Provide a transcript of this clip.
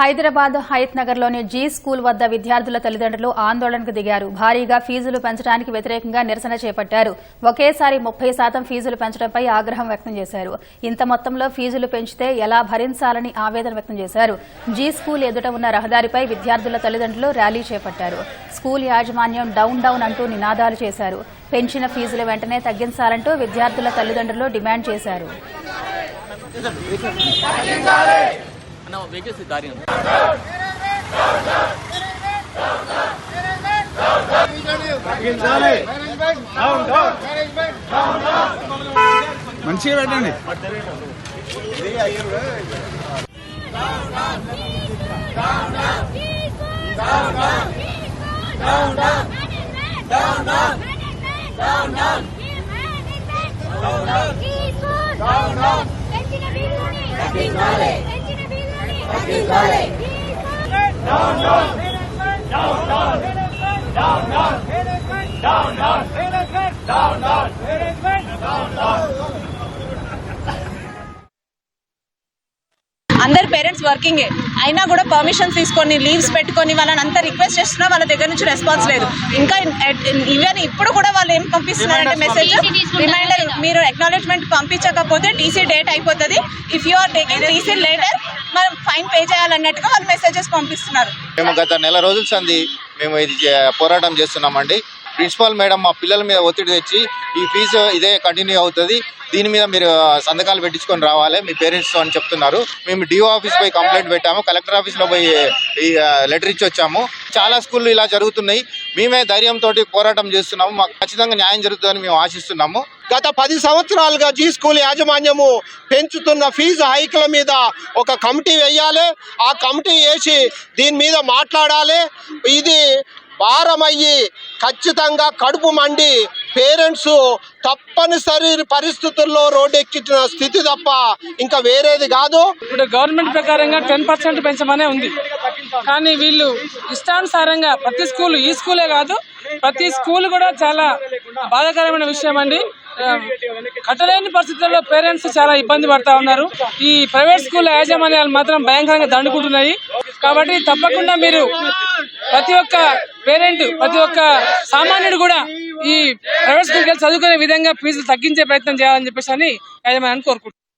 హైదరాబాద్ హయత్ నగర్లోని G school వద్ద విద్యార్థుల తల్లిదండ్రులు ఆందోళనకు దిగారు. భారీగా ఫీజులు పెంచడానికి వ్యతిరేకంగా నిరసన చేపట్టారు. ఒకేసారి ముప్పై శాతం ఫీజులు పెంచడంపై ఆగ్రహం వ్యక్తం చేశారు. ఇంత మొత్తంలో ఫీజులు పెంచితే ఎలా భరించాలని ఆవేదన వ్యక్తం చేశారు. జీ స్కూల్ ఎదుట ఉన్న రహదారిపై విద్యార్థుల తల్లిదండ్రులు ర్యాలీ చేపట్టారు. స్కూల్ యాజమాన్యం డౌన్ డౌన్ అంటూ నినాదాలు చేశారు. పెంచిన ఫీజులు వెంటనే తగ్గించాలంటూ విద్యార్థుల తల్లిదండ్రులు డిమాండ్ చేశారు. అన్న వెహికల్స్ దారి మంచిగా పెట్టండి. అందరు పేరెంట్స్ వర్కింగే. అయినా కూడా పర్మిషన్ తీసుకొని లీవ్స్ పెట్టుకొని వాళ్ళని అంతా రిక్వెస్ట్ చేస్తున్నా వాళ్ళ దగ్గర నుంచి రెస్పాన్స్ లేదు. ఇంకా ఈవెన్ ఇప్పుడు కూడా వాళ్ళు ఏం పంపిస్తున్నారంటే మెసేజ్ రిమైండర్ మీరు అక్నాలెడ్జ్మెంట్ పంపించకపోతే టీసీ డేట్ అయిపోతుంది. If you are taking TC later మనం ఫైన్ పే చేయాలన్నట్టుగా వాళ్ళు మెసేజెస్ పంపిస్తున్నారు. మేము గత నెల రోజుల సంది మేము ఇది చే- పోరాటం చేస్తున్నామండి. ప్రిన్సిపాల్ మేడం మా పిల్లల మీద ఒత్తిడి తెచ్చి ఈ ఫీజు ఇదే కంటిన్యూ అవుతుంది. దీని మీద మీరు సంతకాలు పెట్టించుకొని రావాలి. మీ పేరెంట్స్తో అని చెప్తున్నారు. మేము డిఓ ఆఫీస్ పోయి కంప్లైంట్ పెట్టాము. కలెక్టర్ ఆఫీస్లో పోయి ఈ లెటర్ ఇచ్చి వచ్చాము. చాలా స్కూళ్ళు ఇలా జరుగుతున్నాయి. మేమే ధైర్యంతో పోరాటం చేస్తున్నాము. మాకు ఖచ్చితంగా న్యాయం జరుగుతుందని మేము ఆశిస్తున్నాము. గత పది సంవత్సరాలుగా జీ స్కూల్ యాజమాన్యము పెంచుతున్న ఫీజు హైకుల మీద ఒక కమిటీ వేయాలి. ఆ కమిటీ వేసి దీని మీద మాట్లాడాలి. ఇది భారమయ్యి ఖచ్చితంగా కడుపు మండి పేరెంట్స్ తప్పనిసరి పరిస్థితుల్లో రోడ్డెక్కిన స్థితి తప్ప ఇంకా వేరేది కాదు. ఇప్పుడు గవర్నమెంట్ ప్రకారంగా టెన్ పర్సెంట్ పెంచమనే ఉంది. కానీ వీళ్ళు ఇష్టానుసారంగా ప్రతి స్కూల్ ఈ స్కూలే కాదు ప్రతి స్కూల్ కూడా చాలా బాధాకరమైన విషయం అండి. కట్టలేని పరిస్థితుల్లో పేరెంట్స్ చాలా ఇబ్బంది పడతా ఉన్నారు. ఈ ప్రైవేట్ స్కూల్ యాజమాన్యాలు మాత్రం భయంకరంగా దండుకుంటున్నాయి. కాబట్టి తప్పకుండా మీరు ప్రతి ఒక్క పేరెంట్ ప్రతి ఒక్క సామాన్యుడు కూడా ఈ ప్రైవేట్ స్కూల్కి వెళ్ళి చదువుకునే విధంగా ఫీజులు తగ్గించే ప్రయత్నం చేయాలని చెప్పేసి అని యాజమాన్యాన్ని కోరుకుంటున్నాను